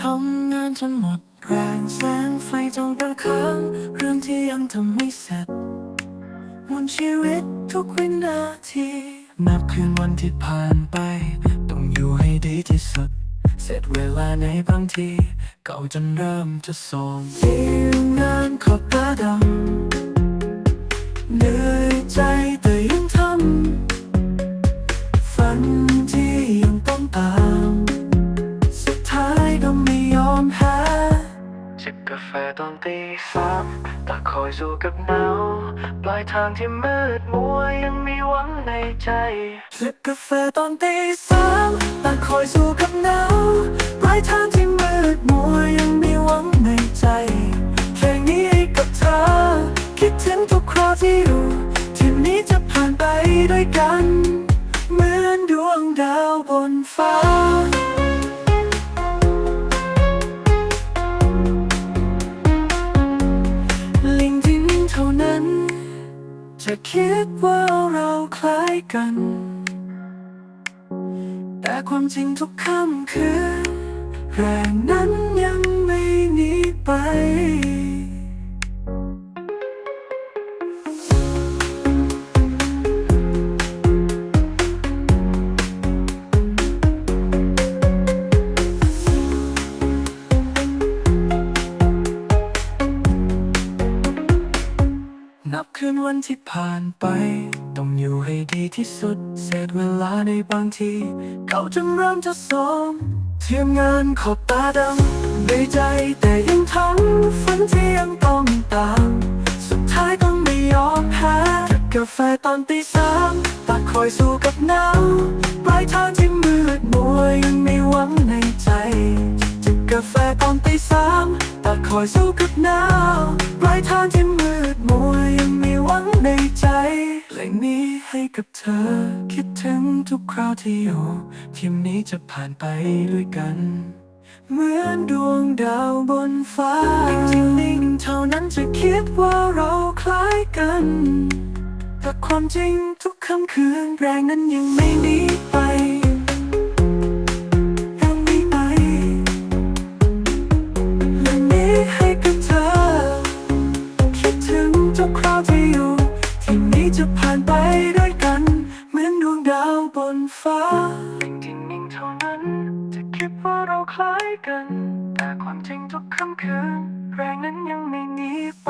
ทำงานจนหมดแรงแสงไฟจงประคังเรื่องที่ยังทำไม่เสร็จวนชีวิตทุกวินาทีนับคืนวันที่ผ่านไป ต้องอยู่ให้ดีที่สุด เสร็จเวลาในบางที เก่าจนเริ่มจะโทรมทีมงานขอบตาดำ ตีสามตาคอยสู้กับหนาวปลายทางที่มืดมัวยังมีหวังในใจจิบกาแฟตอนตีสามตาคอยสู้กับหนาวปลายทางที่มืดมัว คิดว่าเราคล้ายกัน แต่ความจริงทุกค่ำคืนแรงนั้นยังไม่หนีไป นับคืนวันที่ผ่านไป ต้องอยู่ให้ดีที่สุด เศษเวลาในบางทีเก่าจนเริ่มจะสมเทียมงานขอบตาดำในใจแต่ยังทำฝันที่ยังต้องตาม สุดท้ายต้องไม่ยอมแพ้กาแฟตอนตีสามตาคอยสู้กับหนาวปลายทางที่มืดมัวยังไมีหวังในใจจิบกาแฟตอนตีสามตาคอยสู้ ให้กับเธอ คิดถึงทุกคราวที่อยู่ทีมนี้จะผ่านไปด้วยกัน เหมือนดวงดาวบนฟ้าจริงๆนิ่งเท่านั้นจะคิดว่าเราคล้ายกัน แต่ความจริงทุกค่ำคืนแรงนั้นยังไม่ห คิดว่าเราคล้ายกัน แต่ความจริงทุกค่ำคืน แรงนั้นยังไม่หนีไป